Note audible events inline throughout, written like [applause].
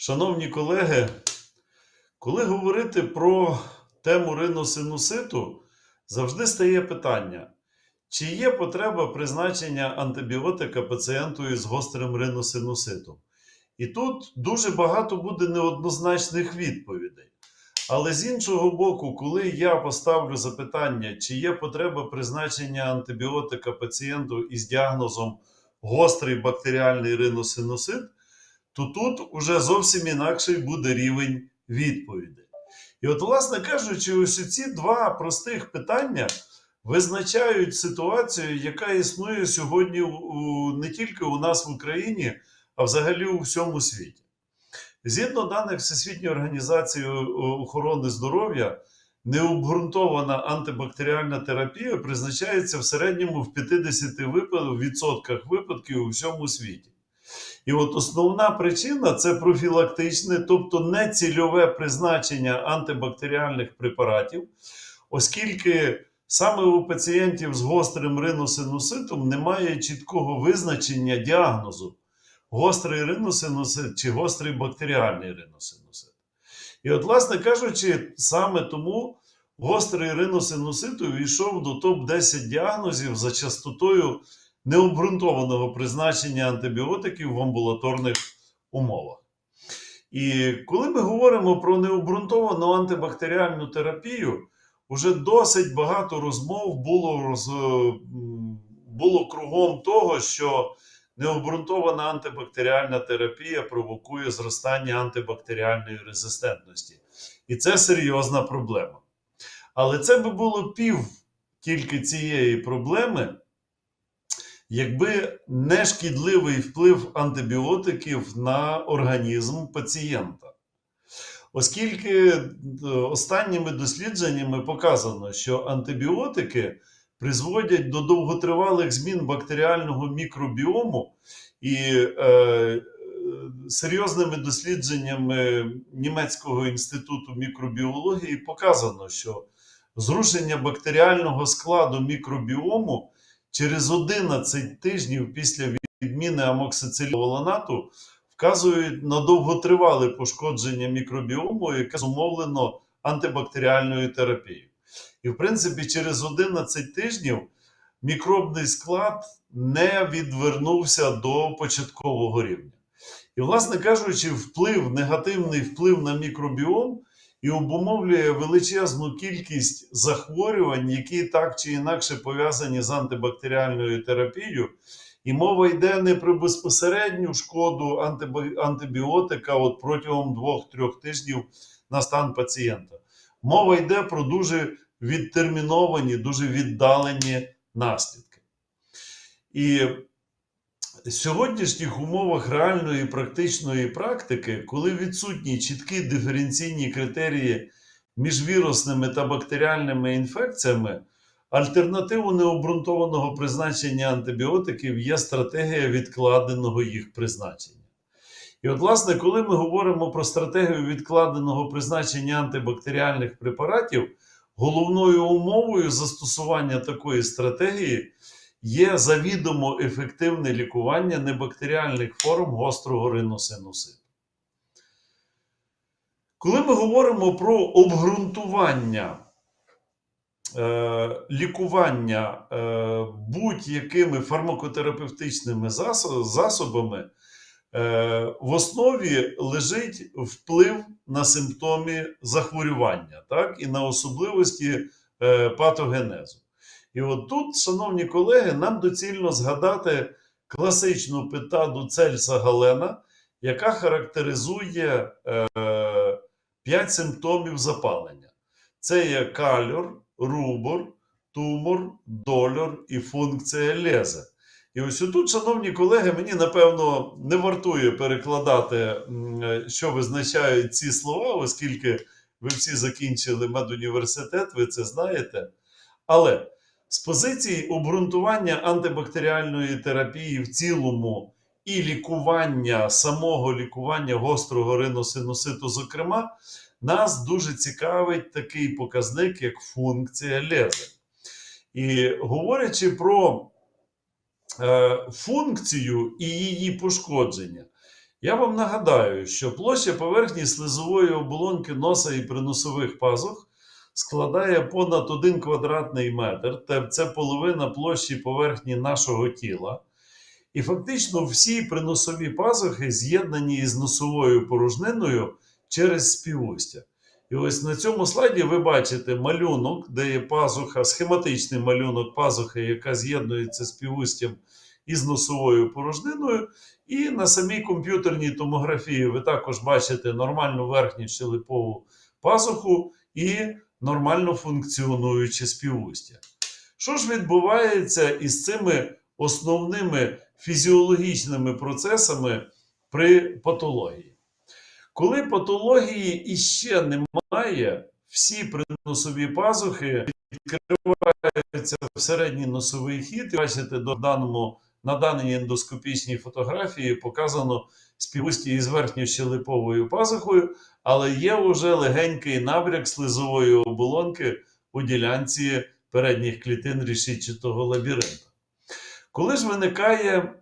Шановні колеги, коли говорити про тему риносинуситу, завжди стає питання, чи є потреба призначення антибіотика пацієнту із гострим риносинуситом? І тут дуже багато буде неоднозначних відповідей. Але з іншого боку, коли я поставлю запитання, чи є потреба призначення антибіотика пацієнту із діагнозом гострий бактеріальний риносинусит, то тут уже зовсім інакший буде рівень відповідей. І от, власне кажучи, ось ці два простих питання визначають ситуацію, яка існує сьогодні не тільки у нас в Україні, а взагалі у всьому світі. Згідно даних Всесвітньої організації охорони здоров'я, необґрунтована антибактеріальна терапія призначається в середньому в 50 випад- відсотках випадків у всьому світі. І от основна причина це профілактичне, тобто не цільове призначення антибактеріальних препаратів, оскільки саме у пацієнтів з гострим риносинуситом немає чіткого визначення діагнозу гострий риносинусит чи гострий бактеріальний риносинусит. І от, власне кажучи, саме тому гострий риносинусит увійшов до топ-10 діагнозів за частотою необґрунтованого призначення антибіотиків в амбулаторних умовах. І коли ми говоримо про необґрунтовану антибактеріальну терапію, вже досить багато розмов було, роз, було кругом того, що необґрунтована антибактеріальна терапія провокує зростання антибактеріальної резистентності. І це серйозна проблема. Але це би було пів тільки цієї проблеми, якби не шкідливий вплив антибіотиків на організм пацієнта. Оскільки е, останніми дослідженнями показано, що антибіотики призводять до довготривалих змін бактеріального мікробіому, і е, серйозними дослідженнями Німецького інституту мікробіології показано, що зрушення бактеріального складу мікробіому через 11 тижнів після відміни амоксициловоланату вказують на довготривале пошкодження мікробіому, яке зумовлено антибактеріальною терапією. І, в принципі, через 11 тижнів мікробний склад не відвернувся до початкового рівня. І, власне кажучи, вплив, негативний вплив на мікробіом і обумовлює величезну кількість захворювань, які так чи інакше пов'язані з антибактеріальною терапією. І мова йде не про безпосередню шкоду антибіотика от протягом 2-3 тижнів на стан пацієнта. Мова йде про дуже відтерміновані, дуже віддалені наслідки. І сьогоднішніх умовах реальної практичної практики, коли відсутні чіткі диференційні критерії між вірусними та бактеріальними інфекціями, альтернативу необґрунтованого призначення антибіотиків є стратегія відкладеного їх призначення. І от, власне, коли ми говоримо про стратегію відкладеного призначення антибактеріальних препаратів, головною умовою застосування такої стратегії є завідомо ефективне лікування небактеріальних форм гострого риносинуситу. Коли ми говоримо про обґрунтування е, лікування е, будь-якими фармакотерапевтичними засо- засобами, е, в основі лежить вплив на симптоми захворювання, так, і на особливості е, патогенезу. І от тут, шановні колеги, нам доцільно згадати класичну питаду Цельса Галена, яка характеризує е, 5 симптомів запалення. Це є кальор, рубор, тумор, дольор і функція лезе. І ось тут, шановні колеги, мені напевно не вартує перекладати, е, що визначають ці слова, оскільки ви всі закінчили медуніверситет, ви це знаєте. Але з позиції обґрунтування антибактеріальної терапії в цілому і лікування самого лікування гострого риносинуситу, зокрема, нас дуже цікавить такий показник, як функція лези. І говорячи про е, функцію і її пошкодження, Я вам нагадаю, що площа поверхні слизової оболонки носа і приносових пазух складає понад 1 квадратний метр. Це половина площі поверхні нашого тіла. І фактично всі приносові пазухи з'єднані із носовою порожниною через співустя. І ось на цьому слайді ви бачите малюнок, де є пазуха, схематичний малюнок пазухи, яка з'єднується з співустям із носовою порожниною. І на самій комп'ютерній томографії ви також бачите нормальну верхню щелепову пазуху і нормально функціонуюче співустя. Що ж відбувається із цими основними фізіологічними процесами при патології? Коли патології іще немає, всі приносові пазухи відкриваються в середній носовий хід. Бачите, до даному, на даній ендоскопічній фотографії показано співусті із верхньощелеповою пазухою, але є вже легенький набряк слизової оболонки у ділянці передніх клітин рішітчатого лабіринту. Коли ж виникає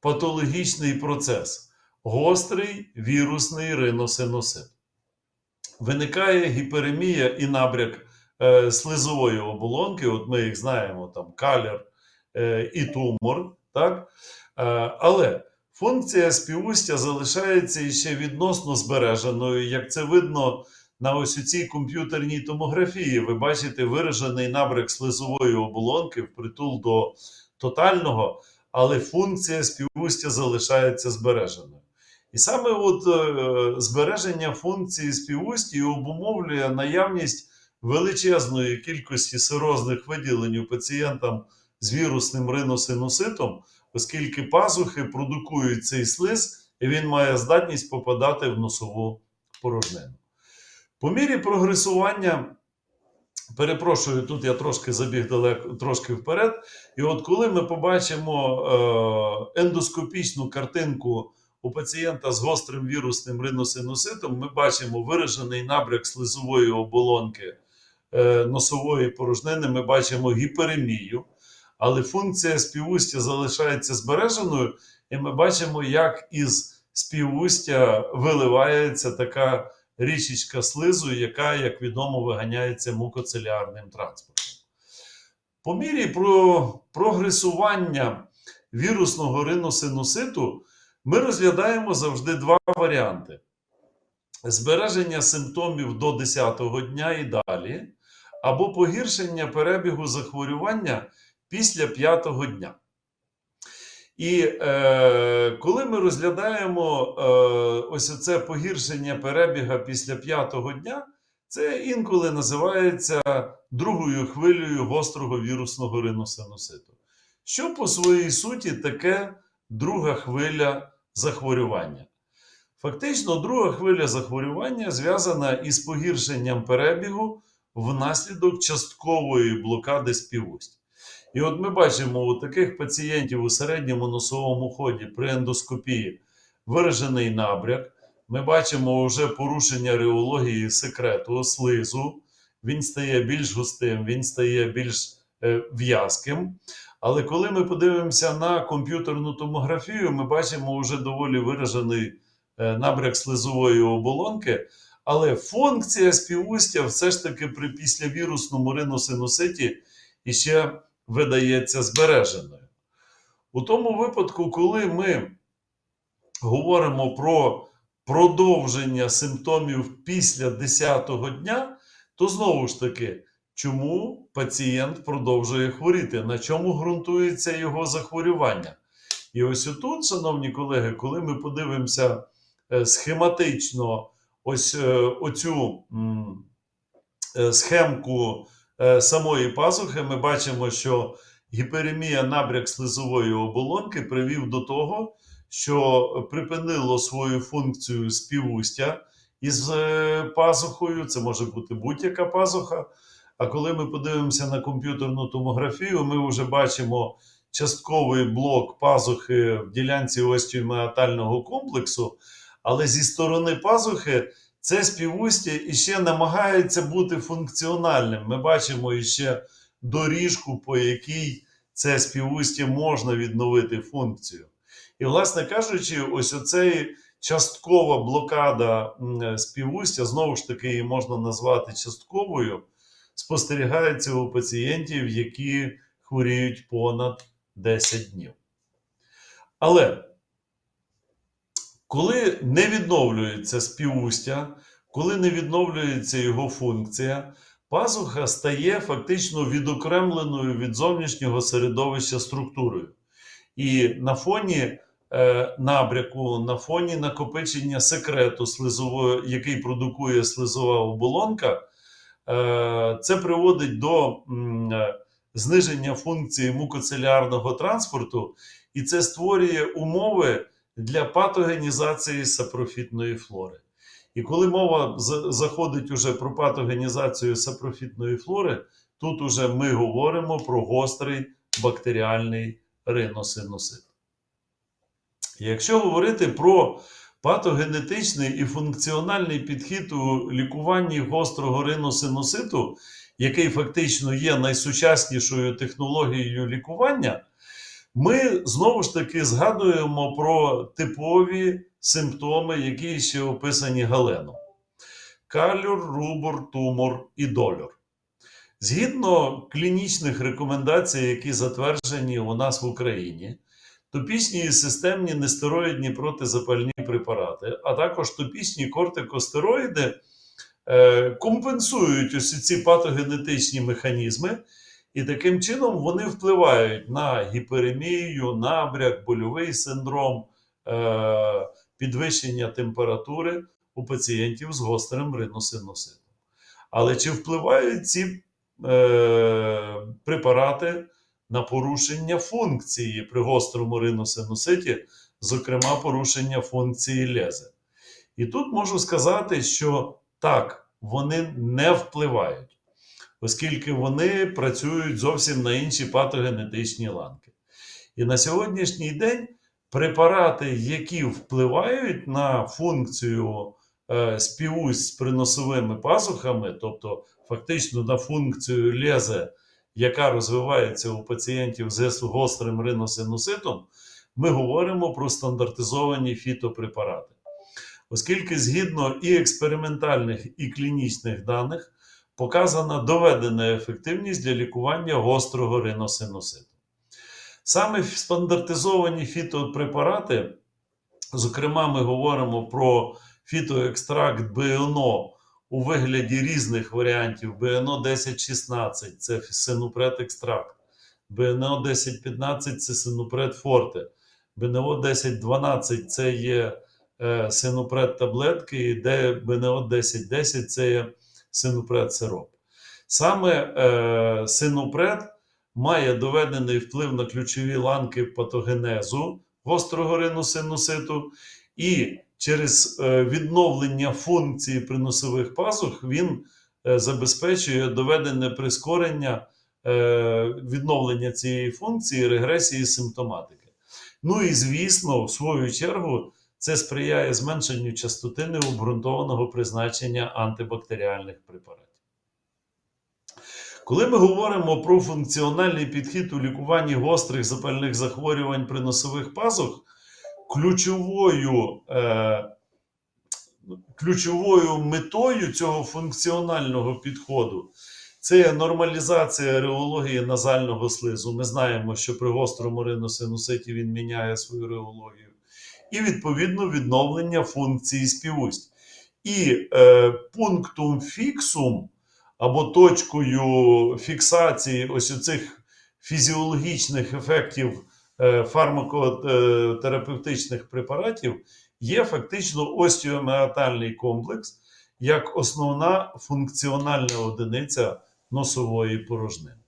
патологічний процес, гострий вірусний риносиносит, виникає гіперемія і набряк е, слизової оболонки, от ми їх знаємо, там калір е, і тумор, так? Е, але функція співустя залишається іще відносно збереженою, як це видно на ось у цій комп'ютерній томографії. Ви бачите виражений набряк слизової оболонки впритул до тотального, але функція співустя залишається збереженою. І саме от е, збереження функції співусті обумовлює наявність величезної кількості сирозних виділень у пацієнтам з вірусним риносинуситом, оскільки пазухи продукують цей слиз, і він має здатність попадати в носову порожнину. По мірі прогресування, перепрошую, тут я трошки забіг далеко, трошки вперед. І от коли ми побачимо е, ендоскопічну картинку у пацієнта з гострим вірусним риносинуситом, ми бачимо виражений набряк слизової оболонки е, носової порожнини, ми бачимо гіперемію, але функція співустя залишається збереженою, і ми бачимо, як із співустя виливається така річечка слизу, яка, як відомо, виганяється мукоцелярним транспортом. По мірі про прогресування вірусного риносинуситу ми розглядаємо завжди два варіанти: збереження симптомів до 10-го дня і далі, або погіршення перебігу захворювання після 5-го дня. І е, коли ми розглядаємо е, ось це погіршення перебіга після п'ятого дня, це інколи називається другою хвилею гострого вірусного риносинуситу. Що по своїй суті таке друга хвиля захворювання? Фактично, друга хвиля захворювання зв'язана із погіршенням перебігу внаслідок часткової блокади співустя. І от ми бачимо у таких пацієнтів у середньому носовому ході при ендоскопії виражений набряк. Ми бачимо вже порушення реології секрету, слизу. Він стає більш густим, він стає більш е, в'язким. Але коли ми подивимося на комп'ютерну томографію, ми бачимо вже доволі виражений е, набряк слизової оболонки. Але функція співустя все ж таки при післявірусному риносинуситі іще видається збереженою. У тому випадку, коли ми говоримо про продовження симптомів після 10-го дня, то знову ж таки, чому пацієнт продовжує хворіти, на чому ґрунтується його захворювання? І ось отут, шановні колеги, коли ми подивимося е, схематично ось е, оцю е, схемку самої пазухи, ми бачимо, що гіперемія набряк слизової оболонки привів до того, що припинило свою функцію співустя із е, пазухою. Це може бути будь-яка пазуха. А коли ми подивимося на комп'ютерну томографію, ми вже бачимо частковий блок пазухи в ділянці остеоміатального комплексу, але зі сторони пазухи це співустя іще намагається бути функціональним. Ми бачимо іще доріжку, по якій це співустя можна відновити функцію. І, власне кажучи, ось оцей часткова блокада співустя, знову ж таки, її можна назвати частковою, спостерігається у пацієнтів, які хворіють понад 10 днів. Але коли не відновлюється співустя, коли не відновлюється його функція, пазуха стає фактично відокремленою від зовнішнього середовища структурою. І на фоні е, набряку, на фоні накопичення секрету, слизового, який продукує слизова оболонка, е, це приводить до м, зниження функції мукоцелярного транспорту, і це створює умови для патогенізації сапрофітної флори. І коли мова заходить уже про патогенізацію сапрофітної флори, тут уже ми говоримо про гострий бактеріальний риносинусит. Якщо говорити про патогенетичний і функціональний підхід у лікуванні гострого риносинуситу, який фактично є найсучаснішою технологією лікування, ми знову ж таки згадуємо про типові симптоми, які ще описані Галеном: калюр, рубор, тумор і дольор. Згідно клінічних рекомендацій, які затверджені у нас в Україні, топічні і системні нестероїдні протизапальні препарати, а також топічні кортикостероїди е, компенсують ось ці патогенетичні механізми, і таким чином вони впливають на гіперемію, набряк, больовий синдром, е, підвищення температури у пацієнтів з гострим риносинуситом. Але чи впливають ці е, препарати на порушення функції при гострому риносинуситі, зокрема порушення функції лези? І тут можу сказати, що так, вони не впливають, оскільки вони працюють зовсім на інші патогенетичні ланки. І на сьогоднішній день препарати, які впливають на функцію е, співусь з приносовими пазухами, тобто фактично на функцію лезе, яка розвивається у пацієнтів з гострим риносинуситом, ми говоримо про стандартизовані фітопрепарати. Оскільки згідно і експериментальних, і клінічних даних показана доведена ефективність для лікування гострого риносинуситу. Саме стандартизовані фітопрепарати, зокрема, ми говоримо про фітоекстракт БНО у вигляді різних варіантів БНО 1016 це синупред екстракт, БНО 1015 це синупред форте, БНО 1012 це є е, синупред таблетки, і БНО 1010 це є синупред сироп. Саме е, синупред має доведений вплив на ключові ланки патогенезу гострого риносинуситу, і через е, відновлення функції приносових пазух він е, забезпечує доведене прискорення е, відновлення цієї функції, регресії симптоматики. Ну і звісно, в свою чергу, це сприяє зменшенню частоти необґрунтованого призначення антибактеріальних препаратів. Коли ми говоримо про функціональний підхід у лікуванні гострих запальних захворювань приносових пазух, ключовою, е, ключовою метою цього функціонального підходу це нормалізація реології назального слизу. Ми знаємо, що при гострому риносинуситі він міняє свою реологію, і відповідно відновлення функції співусть. І е, пунктум фіксум або точкою фіксації ось цих фізіологічних ефектів е, фармакотерапевтичних препаратів є фактично остеоміатальний комплекс як основна функціональна одиниця носової порожнини.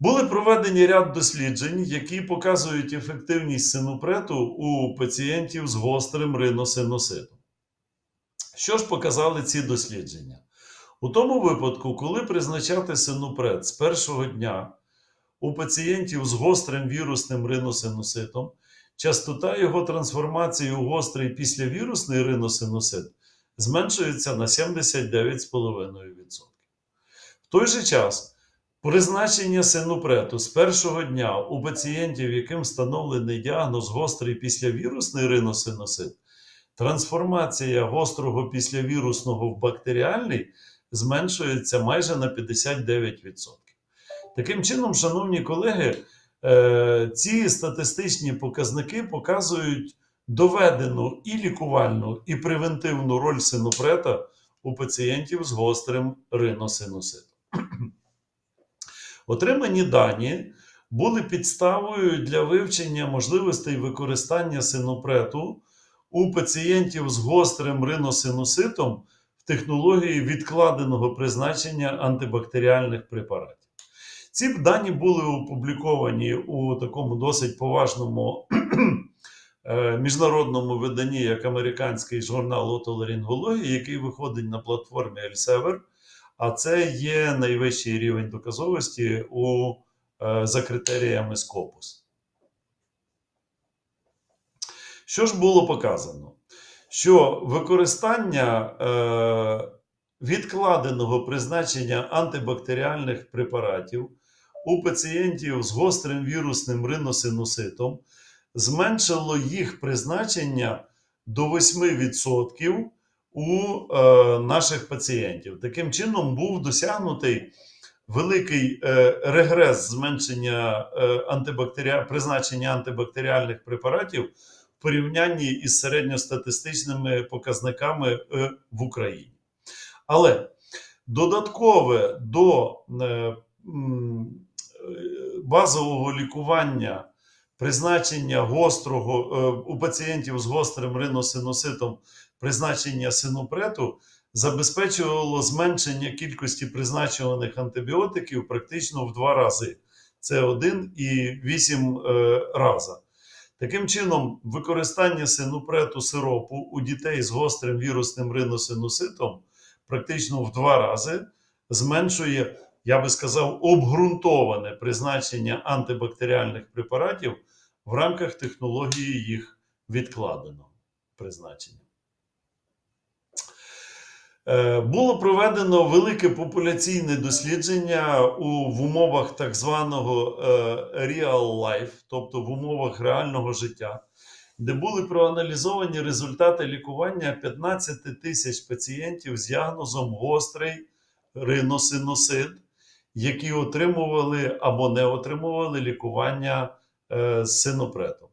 Були проведені ряд досліджень, які показують ефективність синупрету у пацієнтів з гострим риносинуситом. Що ж показали ці дослідження? У тому випадку, коли призначати синупред з першого дня у пацієнтів з гострим вірусним риносинуситом, частота його трансформації у гострий післявірусний риносинусит зменшується на 79,5%. В той же час Призначення синупрету з першого дня у пацієнтів, яким встановлений діагноз гострий післявірусний риносиносит, трансформація гострого післявірусного в бактеріальний зменшується майже на 59%. Таким чином, шановні колеги, е, ці статистичні показники показують доведену і лікувальну, і превентивну роль синупрета у пацієнтів з гострим риносинуситом. Отримані дані були підставою для вивчення можливостей використання синопрету у пацієнтів з гострим риносинуситом в технології відкладеного призначення антибактеріальних препаратів. Ці дані були опубліковані у такому досить поважному [clears throat] е, міжнародному виданні, як американський журнал отоларингології, який виходить на платформі Elsevier. А це є найвищий рівень доказовості у, е, за критеріями Scopus. Що ж було показано? Що використання е, відкладеного призначення антибактеріальних препаратів у пацієнтів з гострим вірусним риносинуситом зменшило їх призначення до 8% у е, наших пацієнтів. Таким чином був досягнутий великий е, регрес зменшення е, антибактеріа... призначення антибактеріальних препаратів в порівнянні із середньостатистичними показниками в Україні. Але додаткове до базового лікування призначення гострого у пацієнтів з гострим риносинуситом призначення синопрету забезпечувало зменшення кількості призначуваних антибіотиків практично в два рази. Це 1,8 е, раза. Таким чином, використання синопрету сиропу у дітей з гострим вірусним риносинуситом практично в два рази зменшує, я би сказав, обґрунтоване призначення антибактеріальних препаратів в рамках технології їх відкладеного призначення. Е, Було проведено велике популяційне дослідження у, в умовах так званого е, real life, тобто в умовах реального життя, де були проаналізовані результати лікування 15 тисяч пацієнтів з діагнозом гострий риносинусит, які отримували або не отримували лікування е, з синопретом.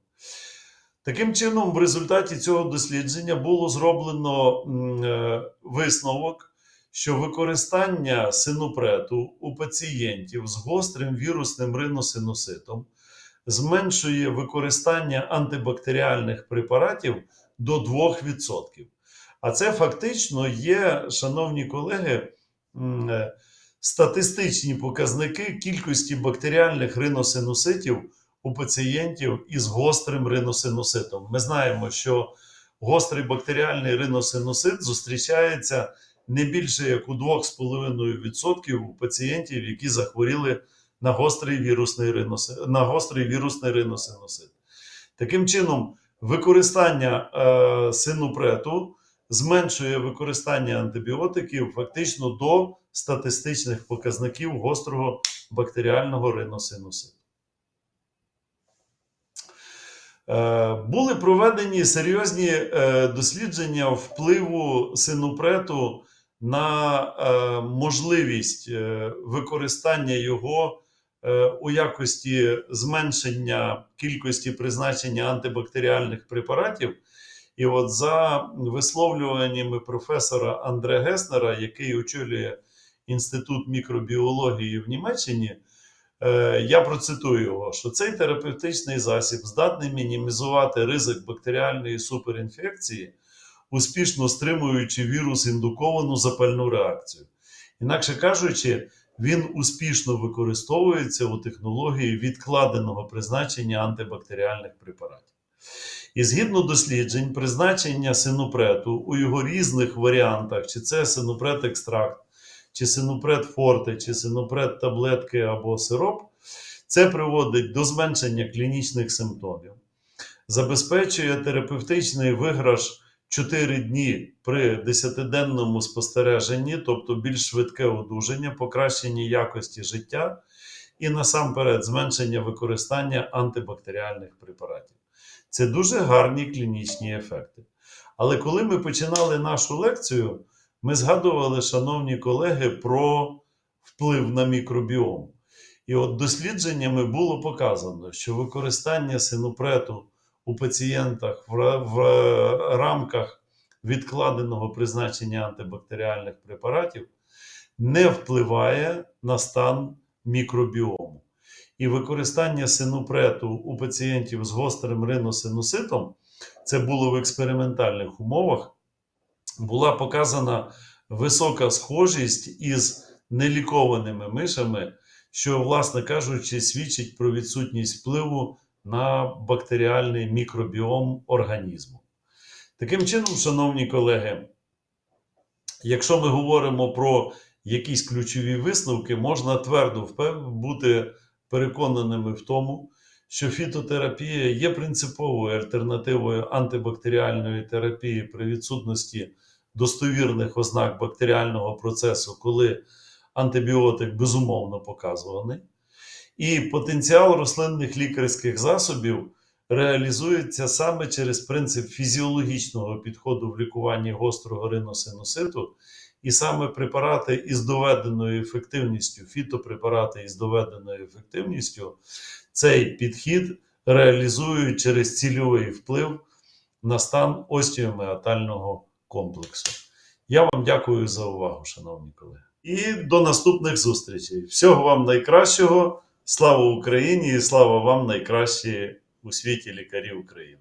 Таким чином, в результаті цього дослідження було зроблено е, висновок, що використання синопрету у пацієнтів з гострим вірусним риносинуситом зменшує використання антибактеріальних препаратів до 2%. А це фактично є, шановні колеги, е, статистичні показники кількості бактеріальних риносинуситів у пацієнтів із гострим риносинуситом. Ми знаємо, що гострий бактеріальний риносинусит зустрічається не більше як у 2,5% у пацієнтів, які захворіли на гострий вірусний риносинусит. На гострий вірусний риносинусит. Таким чином, використання е, синупрету зменшує використання антибіотиків фактично до статистичних показників гострого бактеріального риносинуситу. Е, Були проведені серйозні е, дослідження впливу синупрету на е, можливість е, використання його е, у якості зменшення кількості призначення антибактеріальних препаратів. І от за висловлюваннями професора Андре Геснера, який очолює Інститут мікробіології в Німеччині, Е, Я процитую його, що цей терапевтичний засіб здатний мінімізувати ризик бактеріальної суперінфекції, успішно стримуючи вірус індуковану запальну реакцію. Інакше кажучи, він успішно використовується у технології відкладеного призначення антибактеріальних препаратів. І згідно досліджень, призначення синопрету у його різних варіантах, чи це синопрет-екстракт, чи синопред форте, чи синопред таблетки або сироп, це приводить до зменшення клінічних симптомів, забезпечує терапевтичний виграш 4 дні при 10-денному спостереженні, тобто більш швидке одужання, покращення якості життя і насамперед зменшення використання антибактеріальних препаратів. Це дуже гарні клінічні ефекти. Але коли ми починали нашу лекцію, ми згадували, шановні колеги, про вплив на мікробіом. І от дослідженнями було показано, що використання синопрету у пацієнтах в, рамках відкладеного призначення антибактеріальних препаратів не впливає на стан мікробіому. І використання синопрету у пацієнтів з гострим риносинуситом, це було в експериментальних умовах, була показана висока схожість із нелікованими мишами, що, власне кажучи, свідчить про відсутність впливу на бактеріальний мікробіом організму. Таким чином, шановні колеги, якщо ми говоримо про якісь ключові висновки, можна твердо бути переконаними в тому, що фітотерапія є принциповою альтернативою антибактеріальної терапії при відсутності достовірних ознак бактеріального процесу, коли антибіотик безумовно показуваний. І потенціал рослинних лікарських засобів реалізується саме через принцип фізіологічного підходу в лікуванні гострого риносинуситу, і саме препарати із доведеною ефективністю, фітопрепарати із доведеною ефективністю, цей підхід реалізують через цільовий вплив на стан остеоміатального комплексу. Я вам дякую за увагу, шановні колеги. І до наступних зустрічей. Всього вам найкращого. Слава Україні і слава вам найкращі у світі лікарі України.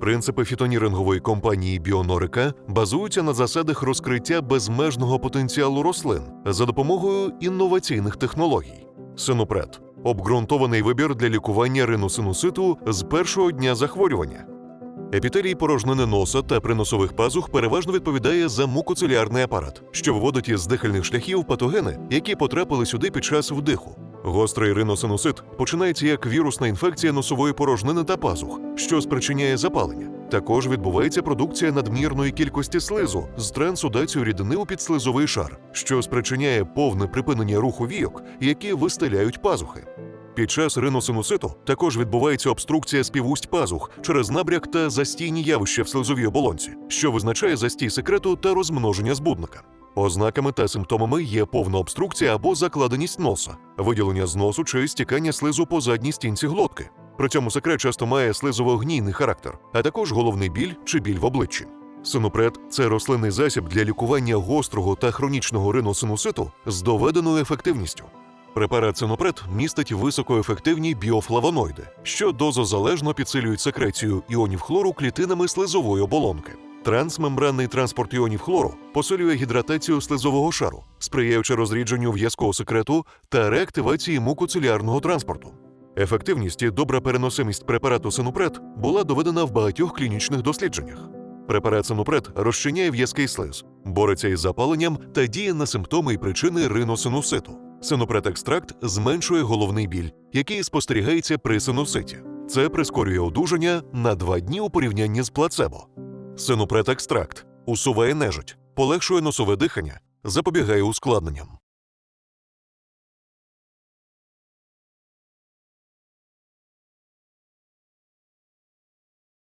Принципи фітонірингової компанії Біонорика базуються на засадах розкриття безмежного потенціалу рослин за допомогою інноваційних технологій. Синопред обґрунтований вибір для лікування риносинуситу з першого дня захворювання. Епітелій порожнини носа та приносових пазух переважно відповідає за мукоцелярний апарат, що виводить із дихальних шляхів патогени, які потрапили сюди під час вдиху. Гострий риносинусит починається як вірусна інфекція носової порожнини та пазух, що спричиняє запалення. Також відбувається продукція надмірної кількості слизу з трансудацією рідини у підслизовий шар, що спричиняє повне припинення руху війок, які вистеляють пазухи. Під час риносинуситу також відбувається обструкція співусть пазух через набряк та застійні явища в слизовій оболонці, що визначає застій секрету та розмноження збудника. Ознаками та симптомами є повна обструкція або закладеність носа, виділення з носу чи стікання слизу по задній стінці глотки. При цьому секрет часто має слизово-гнійний характер, а також головний біль чи біль в обличчі. Синопред це рослинний засіб для лікування гострого та хронічного риносинуситу з доведеною ефективністю. Препарат Синопред містить високоефективні біофлавоноїди, що дозозалежно підсилюють секрецію іонів хлору клітинами слизової оболонки. Трансмембранний транспорт іонів хлору посилює гідратацію слизового шару, сприяючи розрідженню в'язкого секрету та реактивації мукоцелярного транспорту. Ефективність і добра переносимість препарату Синупред була доведена в багатьох клінічних дослідженнях. Препарат Синупред розчиняє в'язкий слиз, бореться із запаленням та діє на симптоми і причини риносинуситу. Синопред-екстракт зменшує головний біль, який спостерігається при синуситі. Це прискорює одужання на два дні у порівнянні з плацебо. Синопред-екстракт усуває нежить, полегшує носове дихання, запобігає ускладненням.